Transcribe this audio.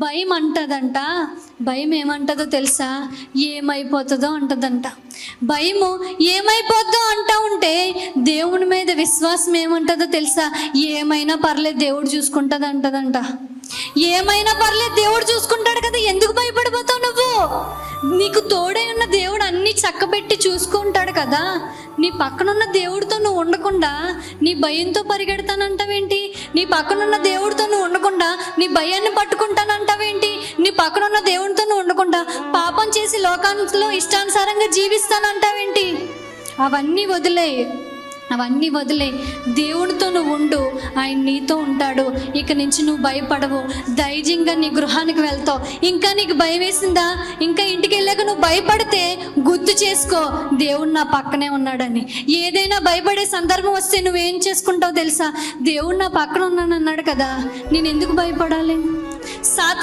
భయం అంటదంట భయం ఏమంటదో తెలుసా? ఏమైపోతుందో అంటదంట. భయము ఏమైపోద్దో అంటా ఉంటే దేవుని మీద విశ్వాసం ఏమంటదో తెలుసా? ఏమైనా పర్లేదు దేవుడు చూసుకుంటుంది అంటదంట. ఏమైనా పర్లేదు దేవుడు చూసుకుంటాడు కదా ఎందుకు భయపడిపోతావు నువ్వు? నీకు తోడై ఉన్న దేవుడు అన్ని చక్కబెట్టి చూసుకుంటాడు కదా. నీ పక్కనున్న దేవుడితో నువ్వు ఉండకుండా నీ భయంతో పరిగెడతానంటావేంటి? నీ పక్కనున్న దేవుడితో నువ్వు ఉండకుండా నీ భయాన్ని పట్టుకుంటానంటావేంటి? నీ పక్కనున్న దేవునితో నువ్వు ఉండకుండా పాపం చేసి లోకాంలో ఇష్టానుసారంగా జీవిస్తానంటావేంటి? అవన్నీ వదిలే అవన్నీ వదిలే. దేవునితో నువ్వు ఉండు. ఆయన నీతో ఉంటాడు. ఇక నుంచి నువ్వు భయపడవు. ధైర్యంగా నీ గృహానికి వెళ్తావు. ఇంకా నీకు భయం వేసిందా? ఇంకా ఇంటికి వెళ్ళాక నువ్వు భయపడితే గుర్తు చేసుకో. దేవుడు నా పక్కనే ఉన్నాడని. ఏదైనా భయపడే సందర్భం వస్తే నువ్వేం చేసుకుంటావు తెలుసా? దేవుడు నా పక్కన ఉన్నాను అన్నాడు కదా. నేను ఎందుకు భయపడాలి? సాత